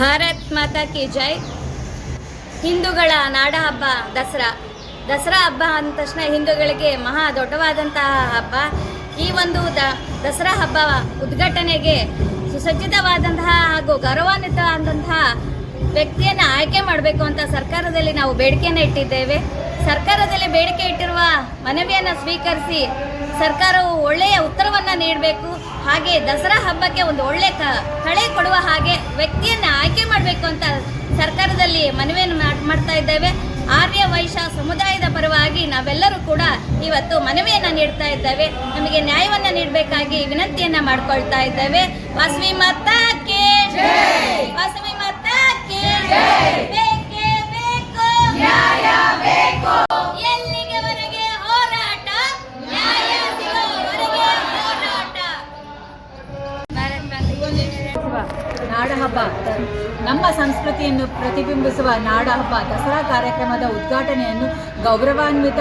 ಭಾರತ್ ಮಾತಾ ಕಿ ಜೈ. ಹಿಂದೂಗಳ ನಾಡ ಹಬ್ಬ ದಸರಾ. ದಸರಾ ಹಬ್ಬ ಅಂದ ತಕ್ಷಣ ಹಿಂದೂಗಳಿಗೆ ಮಹಾ ದೊಡ್ಡವಾದಂತಹ ಹಬ್ಬ. ಈ ಒಂದು ದ, ದಸರಾ ಹಬ್ಬ ಉದ್ಘಾಟನೆಗೆ ಸುಸಜ್ಜಿತವಾದಂತಹ ಹಾಗೂ ಗೌರವಾನ್ವಿತ ಆದಂತಹ ವ್ಯಕ್ತಿಯನ್ನು ಆಯ್ಕೆ ಮಾಡಬೇಕು ಅಂತ ಸರ್ಕಾರದಲ್ಲಿ ನಾವು ಬೇಡಿಕೆಯನ್ನು ಇಟ್ಟಿದ್ದೇವೆ. ಸರ್ಕಾರದಲ್ಲಿ ಬೇಡಿಕೆ ಇಟ್ಟಿರುವ ಮನವಿಯನ್ನು ಸ್ವೀಕರಿಸಿ ಸರ್ಕಾರವು ಒಳ್ಳೆಯ ಉತ್ತರವನ್ನು ನೀಡಬೇಕು. ಹಾಗೆ ದಸರಾ ಹಬ್ಬಕ್ಕೆ ಒಂದು ಒಳ್ಳೆ ಕಳೆ ಕೊಡುವ ಹಾಗೆ ವ್ಯಕ್ತಿಯನ್ನು ಆಯ್ಕೆ ಮಾಡಬೇಕು ಅಂತ ಸರ್ಕಾರದಲ್ಲಿ ಮನವಿಯನ್ನು ಮಾಡ್- ಮಾಡ್ತಾ ಇದ್ದೇವೆ. ಆರ್ಯ ವೈಶ್ಯ ಸಮುದಾಯದ ಪರವಾಗಿ ನಾವೆಲ್ಲರೂ ಕೂಡ ಇವತ್ತು ಮನವಿಯನ್ನು ನೀಡ್ತಾ ಇದ್ದೇವೆ. ನಮಗೆ ನ್ಯಾಯವನ್ನು ನೀಡಬೇಕಾಗಿ ವಿನಂತಿಯನ್ನ ಮಾಡ್ಕೊಳ್ತಾ ಇದ್ದೇವೆ. ವಾಸವಿ ಮಾತಾಕ್ಕೆ ಕಿ ಜೈ. ನಾಡ ಹಬ್ಬ. ನಮ್ಮ ಸಂಸ್ಕೃತಿಯನ್ನು ಪ್ರತಿಬಿಂಬಿಸುವ ನಾಡಹಬ್ಬ ದಸರಾ ಕಾರ್ಯಕ್ರಮದ ಉದ್ಘಾಟನೆಯನ್ನು ಗೌರವಾನ್ವಿತ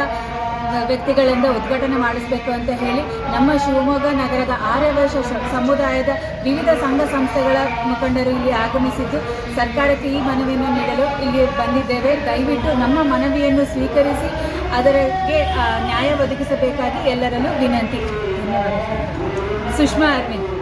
ವ್ಯಕ್ತಿಗಳಿಂದ ಉದ್ಘಾಟನೆ ಮಾಡಿಸಬೇಕು ಅಂತ ಹೇಳಿ ನಮ್ಮ ಶಿವಮೊಗ್ಗ ನಗರದ ಆರ್ಯವರ್ಷ ಸಮುದಾಯದ ವಿವಿಧ ಸಂಘ ಸಂಸ್ಥೆಗಳ ಮುಖಂಡರು ಇಲ್ಲಿ ಆಗಮಿಸಿದ್ದು, ಸರ್ಕಾರಕ್ಕೆ ಈ ಮನವಿಯನ್ನು ನೀಡಲು ಇಲ್ಲಿ ಬಂದಿದ್ದೇವೆ. ದಯವಿಟ್ಟು ನಮ್ಮ ಮನವಿಯನ್ನು ಸ್ವೀಕರಿಸಿ ಅದಕ್ಕೆ ನ್ಯಾಯ ಒದಗಿಸಬೇಕಾಗಿ ಎಲ್ಲರಲ್ಲೂ ವಿನಂತಿ. ಧನ್ಯವಾದ ಸುಷ್ಮಾ ಅರವಿಂದ್.